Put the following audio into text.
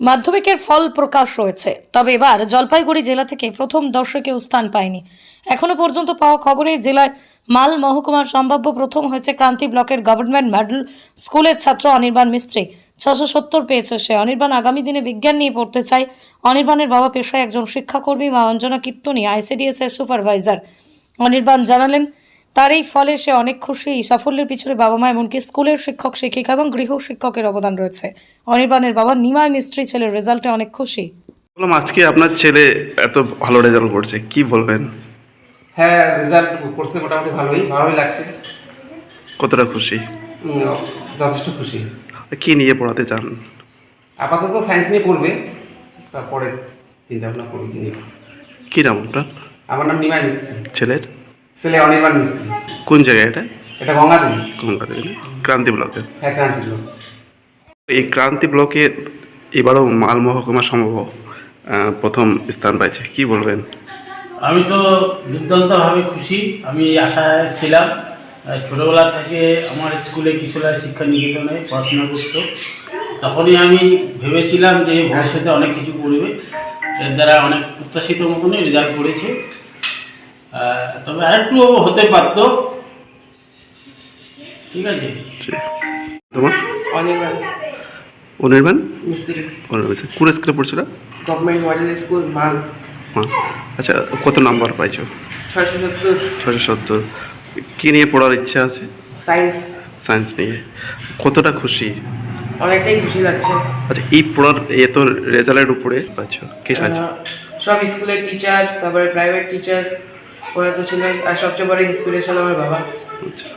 মাধ্যমিকের ফল প্রকাশ হয়েছে। তবে এবার জলপাইগুড়ি জেলা থেকে প্রথম দর্শকেও স্থান পায়নি। এখনও পর্যন্ত পাওয়া খবরে জেলার মাল মহকুমার সম্ভাব্য প্রথম হয়েছে ক্রান্তি ব্লকের গভর্নমেন্ট মডেল স্কুলের ছাত্র অনির্বাণ মিস্ত্রি। ছশো সত্তর পেয়েছে সে। অনির্বাণ আগামী দিনে বিজ্ঞান নিয়ে পড়তে চায়। অনির্বাণের বাবা পেশায় একজন শিক্ষাকর্মী মা অঞ্জনা কীর্তনী আইসিডিএস এর সুপারভাইজার। অনির্বাণ জানালেন তার এই ফলে সে অনেক খুশি। এই সাফল্যের পিছনে বাবা মা এমনকি স্কুলের শিক্ষক শিক্ষিকা এবং গৃহ শিক্ষকের অবদান রয়েছে। অনির্বাণের বাবা নিমায় মিস্ত্রি ছেলের রেজাল্টে অনেক খুশি। বললাম আজকে আপনার ছেলে এত ভালো রেজাল্ট করছে কি বলবেন? হ্যাঁ রেজাল্ট করছে মোটামুটি ভালোই ভালোই লাগছে। কতটা খুশি? যথেষ্ট খুশি। কি নিয়ে পড়াতে চান? আপাতত সায়েন্স নিয়ে পড়বে তারপরে চিন্তা ভাবনা করবে। কি নাম আপনার? আমার নাম নিমাই মিস্ত্রি। ছেলের? ছেলে অনির্বাণ মিস্ত্রি কোন জায়গায় এটা? এটা গঙ্গাদেবী না? ক্রান্তি ব্লকে হ্যাঁ ক্রান্তি লোক এই ক্রান্তি ব্লকে এবারও মাল মহকুমা সম্ভব প্রথম স্থান পাইছে। কি বলবেন? আমি তো দুর্দান্তভাবে খুশি। আমি আশায় ছিলাম। ছোটবেলা থেকে আমার স্কুলে কিশোরা শিক্ষা নিকেতনে পড়াশোনা করত। তখনই আমি ভেবেছিলাম যে ভবিষ্যতে অনেক কিছু করবে। এর দ্বারা অনেক প্রত্যাশিত মতনই রেজাল্ট করেছে। তবে আরেকটু হতে পারত। ঠিক আছে? ঠিক। তোমার? অনির্বাণ। অনির্বাণ? মিস্ত্রি। অনির্বাণ। কোন স্কুলে পড়ছিল গভর্নমেন্ট মডেল স্কুল মাল। আচ্ছা কত নাম্বার পাইছো? ছয়শো সত্তর। ছশো সত্তর। কী নিয়ে পড়ার ইচ্ছা আছে? সায়েন্স সায়েন্স নিয়ে। কতটা খুশি? অনেকটাই খুশি লাগছে। আচ্ছা এই পড়ার এত রেজাল্টের উপরে পাচ্ছ। কে সাহায্য? সব স্কুলের টিচার তারপরে প্রাইভেট টিচার ওরা তো ছিল আর সবচেয়ে বড় ইন্সপিরেশন আমার বাবা। আচ্ছা।